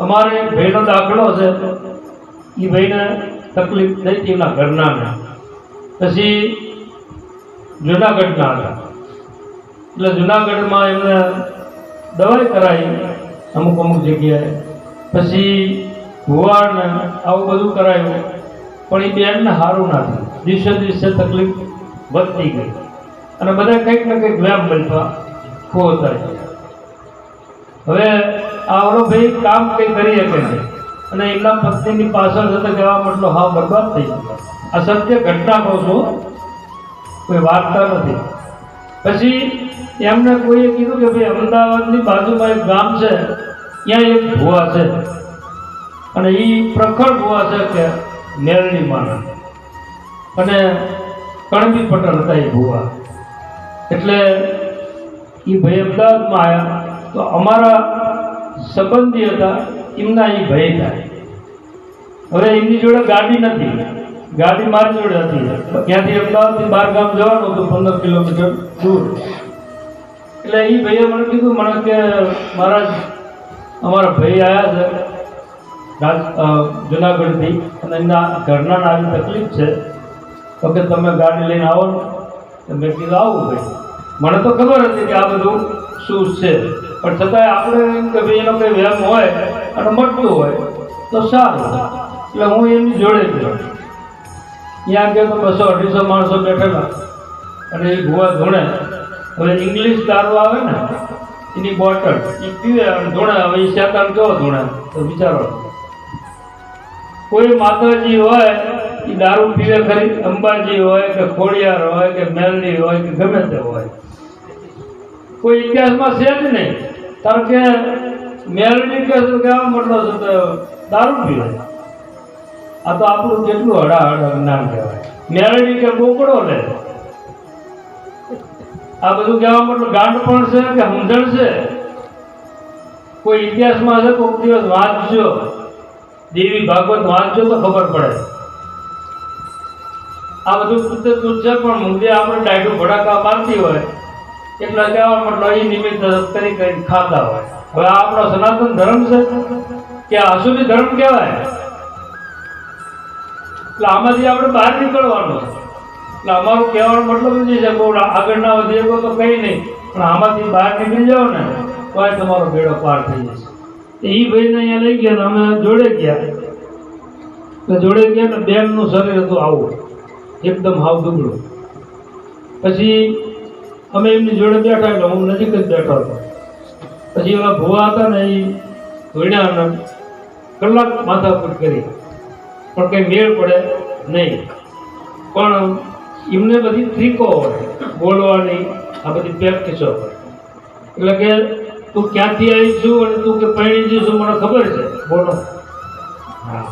અમારે ભાઈનો દાખલો છે. એ ભાઈને તકલીફ થઈ હતી એમના ઘરનાને. પછી જુનાગઢના હતા એટલે જુનાગઢમાં એમને દવાઈ કરાવી અમુક અમુક જગ્યાએ. પછી ભુવાને આવું બધું કરાયું. પણ એ બેનને સારું ના થયું. દિવસે દિવસે તકલીફ વધતી ગઈ. અને બધા કંઈક ને કંઈક વ્યામ બનવા ખો થાય હવે આવડો ભાઈ કામ કંઈ કરી શકે નહીં? અને એમના પત્નીની પાછળ જતા જવા મતલબ હા બરબાદ થઈ આ સત્ય ઘટના કહું છું. કોઈ વાર્તા નથી. પછી એમને કોઈએ કીધું કે ભાઈ અમદાવાદની બાજુમાં એક ગામ છે, ત્યાં એક ભુવા છે. અને એ પ્રખર ભુવા છે કે મેરડી માના અને કણબી પટેલ હતા એ ભુવા. એટલે એ ભાઈ અમદાવાદમાં આવ્યા તો અમારા સંબંધી હતા, એમના એ ભાઈ થાય. હવે એમની જોડે ગાડી નથી. ગાડી મારી જોડે હતી. ત્યાંથી અમદાવાદથી બાર ગામ જવાનું હતું, પંદર કિલોમીટર દૂર. એટલે એ ભાઈએ મને કીધું, મને કે મહારાજ, અમારા ભાઈ આવ્યા છે જુનાગઢથી, અને એમના ઘરના આવી તકલીફ છે. તો કે તમે ગાડી લઈને આવો ને. મેં કીધું, આવું ભાઈ. મને તો ખબર હતી કે આ બધું શું છે. પણ છતાંય આપણે એમ કે ભાઈ એનો કંઈ વ્યાયામ હોય અને મળતું હોય, તો સારું. એટલે હું એમની જોડે ગયો ત્યાં ગયો તો બસો અઢીસો માણસો બેઠેલા. અને એ ભૂવા ધૂણે. હવે ઇંગ્લિશ દારૂ આવે ને, એની બોટલ એ પીવે અને ધૂણે. હવે એ શેતાન કેવો ધૂણે? તો વિચારો. કોઈ માતાજી હોય એ દારૂ પીવે ખરી? અંબાજી હોય કે ખોડિયાર હોય કે મેલની હોય કે ગમે તે હોય. કોઈ ઇતિહાસમાં છે જ નહીં. કારણ કે મેળવી કે શું કહેવા મતલબ છે તો દારૂ પીવે આ તો આપણું કેટલું હડાહડ જ્ઞાન કહેવાય. મેળવી કે બોકડો લે. આ બધું કહેવા મતલબ ગાંડ પણ છે કે સમજણ છે? કોઈ ઇતિહાસમાં છે કોઈક દિવસ વાંચજો. દેવી ભાગવત વાંચજો તો ખબર પડે. આ બધું કુદરતું છે, પણ મુદ્દે આપણે ડાયડું ભડાકા મારતી હોય. એટલે મતલબ એ નિમિત્ત કરી ખાતા હોય. હવે આ આપણો સનાતન ધર્મ છે કે અશુભી ધર્મ કહેવાય. એટલે આમાંથી આપણે બહાર નીકળવાનું. છે એટલે અમારું કહેવાનો મતલબ જ છે, બહુ આગળ ના વધીએ તો કંઈ નહીં, પણ આમાંથી બહાર નીકળી જાઓ ને, તો આ તમારો બેડો પાર થઈ જશે. એ ભાઈને અહીંયા લઈ ગયા અને અમે જોડે ગયા. તો જોડે ગયા ને બેનનું શરીર હતું આવું, એકદમ હાવ દુબળું. પછી અમે એમની જોડે બેઠા એટલે હું નજીક જ બેઠો હતો. પછી એવા ભુવા હતા ને એ ભણ્યા ને કલાક માથાકૂટ કરી. પણ કંઈ મેળ પડે નહીં. પણ એમને બધી ટ્રીકો હોય, બોલવાની, આ બધી પ્રેક્ટિસો એટલે કે તું ક્યાંથી આવી છું અને તું કે પૈણી જઈશ મને ખબર છે. બોલો. હા.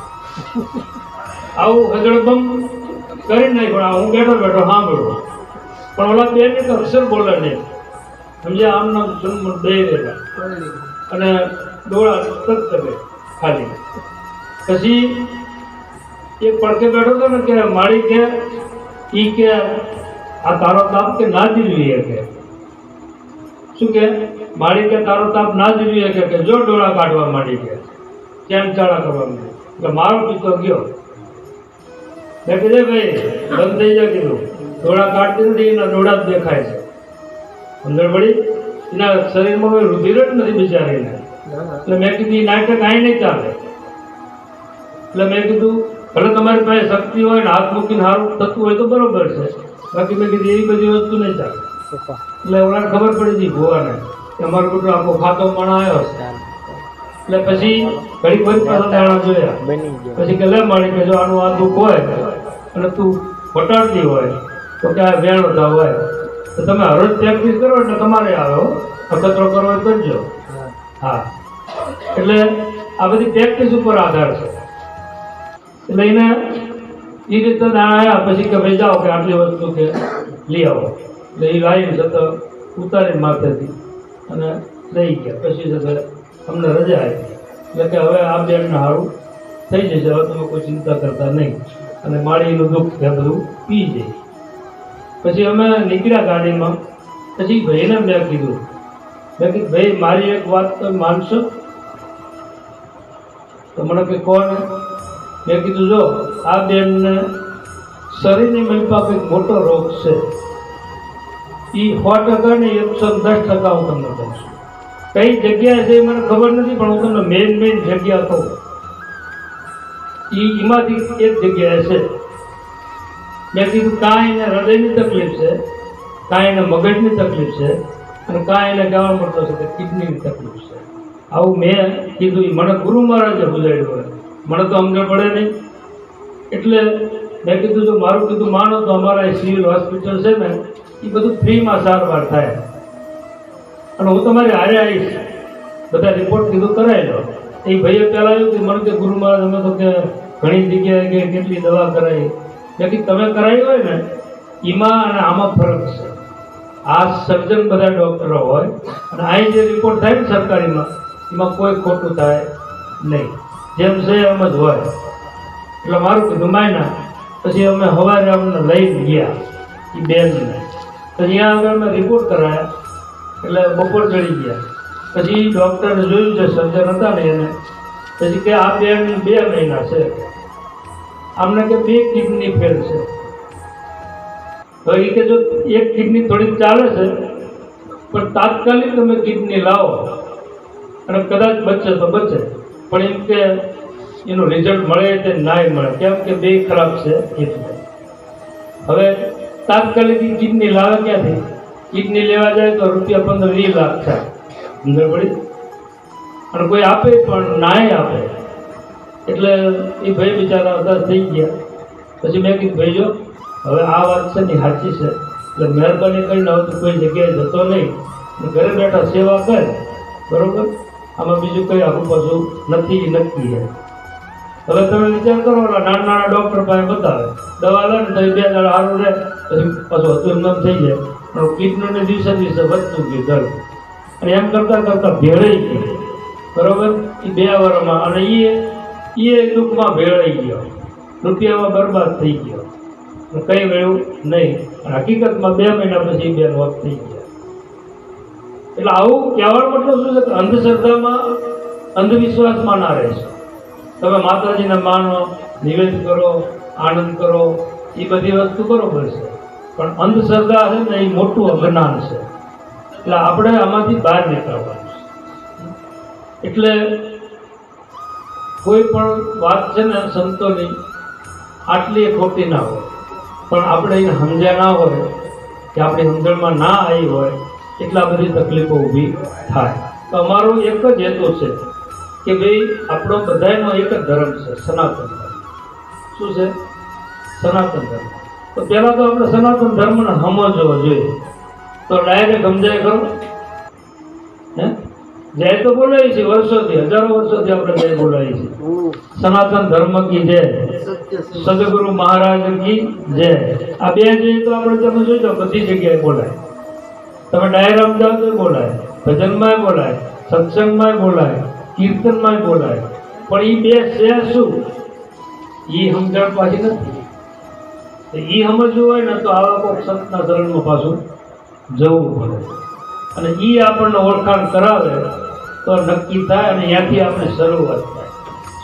આવું હજળબમ કરી પણ હું બેઠો બેઠો સાંભળું. પણ ઓલા બે ને તો અક્ષર બોલે નહીં. સમજે આમ નામ જન્મ બે રહેલા. અને ડોળા સતત કરે ખાલી. પછી એક પડકે બેઠો હતો ને કે માળી કે, ઈ કે, આ તારો તાપ કે ના જીરવી કે? શું કે? માળી કે તારો તાપ ના જીરવી કે કે જો ડોળા કાઢવા માંડી કે. કેમ ચાળા કરવા માંડી? મારો પિતો ગયો. મેં કીધે ભાઈ, બંધ થઈ જાય કીધું. ડોળા કાઢતી નથી એના ડોળા જ દેખાય છે. અંદર પડી એના શરીરમાં કોઈ રુધિર જ નથી બિચારીને. એટલે મેં કીધું એ નાટક કાંઈ નહીં ચાલે. એટલે મેં કીધું ભલે તમારી પાસે શક્તિ હોય ને હાથ મૂકીને સારું થતું હોય તો બરોબર છે. બાકી મેં કીધું એવી બધી વસ્તુ નહીં ચાલે. એટલે ઓલાને ખબર પડી હતી ભુવાને કે અમારો બેટો આખો ખાતો પણ આવ્યો છે. એટલે પછી ઘડી કોઈ દાણા જોયા. પછી કે લે માણી કે જો આનું આ દુઃખ હોય અને તું વટાડતી હોય આ વેણો થાવ હોય. તો તમે હરોજ પ્રેક્ટિસ કરો એટલે તમારે આવે હો. અખતરો કરવો કરજો. હા. એટલે આ બધી પ્રેક્ટિસ ઉપર આધાર છે. એટલે એને એ રીતે દાણા આવ્યા પછી કે ભાઈ જાઓ કે આટલી વસ્તુ કે લઈ આવો. એટલે એ લાવી છતાં ઉતારી માથેથી અને લઈ ગયા. પછી છે અમને રજા આવી એટલે કે હવે આ બેનને સારું થઈ જશે. હવે તમે કોઈ ચિંતા કરતા નહીં. અને માળીનું દુઃખ છે બધું પી જાય. પછી અમે નીકળ્યા ગાડીમાં. પછી ભાઈને મેં કીધું મેં કીધું, ભાઈ, મારી એક વાત તમે માનશો? તો મને કે, કોણ? મેં કીધું, જો, આ બેનને શરીરની મહિપા કંઈક મોટો રોગ છે. એ સો ટકા ને એકસો દસ ટકા હું તમને કહું છું. કઈ જગ્યાએ છે એ મને ખબર નથી, પણ હું તમને મેઇન મેઇન જગ્યા કહું. એ એમાંથી એક જગ્યાએ છે. મેં કીધું કાંઈ એને હૃદયની તકલીફ છે, કાંઈ એને મગજની તકલીફ છે અને કાંઈ એને કહેવા પડતો છે કે કિડનીની તકલીફ છે. આવું મેં કીધું મને ગુરુ મહારાજે બુજાડ્યું મને તો અમને પડે નહીં. એટલે મેં કીધું, જો મારું કીધું માનો તો અમારા સિવિલ હોસ્પિટલ છે ને એ બધું ફ્રીમાં સારવાર થાય. અને હું તમારી હારે આવીશ. બધા રિપોર્ટ કીધું કરાવી લો એ ભાઈએ પહેલાં આવ્યું કે મને કે ગુરુ મહારાજ, અમે તો કે ઘણી જગ્યાએ કે કેટલી દવા કરાવી કીધું તમે કરાવી હોય ને એમાં અને આમાં ફરક છે. આ સર્જન બધા ડૉક્ટરો હોય, અને અહીં જે રિપોર્ટ થાય ને સરકારીમાં, એમાં કોઈ ખોટું થાય નહીં. જેમ છે એમ જ હોય. એટલે મારું કીધું, માયના, પછી અમે સવારે અમને લઈને ગયા, એ બેનને. પછી ત્યાં આગળ અમે રિપોર્ટ કરાયા, એટલે બપોર ચડી ગયા. પછી ડૉક્ટરને જોયું છે સર્જન હતા ને એને. પછી કે આ બેન બે મહિના છે. આમને કે બે કિડની ફેલ છે. તો એ કે જો એક કિડની થોડીક ચાલે છે, પણ તાત્કાલિક તમે કિડની લાવો અને કદાચ બચે તો બચે. પણ એમ કે એનું રિઝલ્ટ મળે તે નાય મળે, કેમ કે બે ખરાબ છે એટલે હવે તાત્કાલિક કિડની લાવે ક્યાંથી? કિડની લેવા જાય તો રૂપિયા પંદર વીસ લાખ થાય. અંદર પડી. અને કોઈ આપે પણ નાય આપે. એટલે એ ભાઈ બિચારા બધા થઈ ગયા. પછી મેં કીધું, ભાઈ જો, હવે આ વાત છે ને સાચી છે. એટલે મહેરબાની કરીને હવે તું કોઈ જગ્યાએ જતો નહીં. ઘરે બેઠા સેવા કર. બરોબર? આમાં બીજું કંઈ આખું પાછું નથી, નક્કી છે. હવે તમે વિચાર કરો નાના નાના ડૉક્ટર પાસે બતાવે. દવા લે ને તો બે દાડા સારું રહે, પછી પાછું હતું એમ તેમ થઈ જાય. પણ કિડનીને દિવસે દિવસે વધતું ગયું દર્દ અને એમ કરતાં કરતાં ભેળાઈ ગયું બરોબર? એ બે વારમાં. અને એ એ દુઃખમાં ભેળાઈ ગયો. રૂપિયામાં બરબાદ થઈ ગયો. કંઈ રહ્યું નહીં. હકીકતમાં બે મહિના પછી બે વખત થઈ ગયા. એટલે આવું કહેવાનો મતલબ શું છે કે અંધશ્રદ્ધામાં અંધવિશ્વાસમાં ના રહેશો. તમે માતાજીને માનો, નિવેદ કરો, આનંદ કરો એ બધી વસ્તુ બરોબર છે. પણ અંધશ્રદ્ધા છે ને એ મોટું અજ્ઞાન છે. એટલે આપણે આમાંથી બહાર નીકળવાનું છે. એટલે કોઈ પણ વાત છે ને સંતોની, આટલી ખોટી ના હોય. પણ આપણે એને સમજ્યા ના હોય કે આપણી સમજણમાં ના આવી હોય, એટલા બધી તકલીફો ઊભી થાય. તો અમારો એક જ હેતુ છે કે ભાઈ, આપણો બધાનો એક જ ધર્મ છે, સનાતન ધર્મ. શું છે? સનાતન ધર્મ. તો પહેલાં તો આપણે સનાતન ધર્મને સમજવો જોઈએ. તો ડાયરેક્ટ સમજાય ખરો? હે? જય તો બોલાવી છે, વર્ષોથી, હજારો વર્ષોથી આપણે જય બોલાવી છે. સનાતન ધર્મ કી જય. સદગુરુ મહારાજ કી જય. આ બે જય તો આપણે તમે જોજો, બધી જગ્યાએ બોલાય. તમે ડાયરામ જાઓ તો બોલાય, ભજનમાં બોલાય સત્સંગમાંય બોલાય કીર્તનમાંય બોલાય. પણ એ બે છે શું? એ સમજણ પાછી નથી. એ સમજવું હોય ને તો આવા કોઈ સંતના શરણમાં પાછું જવું પડે. અને એ આપણને ઓળખાણ કરાવે તો નક્કી થાય અને ત્યાંથી આપણે શરૂઆત થાય.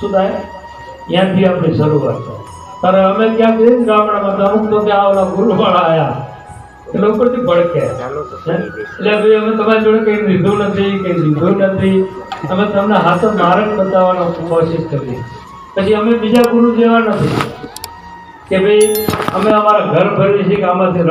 શું થાય? ત્યાંથી આપણે શરૂઆત થાય. તારે અમે ક્યાં ને ગામડામાં તો અમુક તો ત્યાં આવેલા ગુરુવાળા આવ્યા એટલે ઉપરથી ભડકે. એટલે ભાઈ અમે તમારી જોડે કંઈ લીધું નથી કંઈ લીધું નથી. અમે તમને હાથો માર્ગ બતાવવાનો કોશિશ કરીએ. પછી અમે બીજા ગુરુ જેવા નથી. કે ભાઈ અમે અમારા ઘર ભરીએ છીએ કે આમાંથી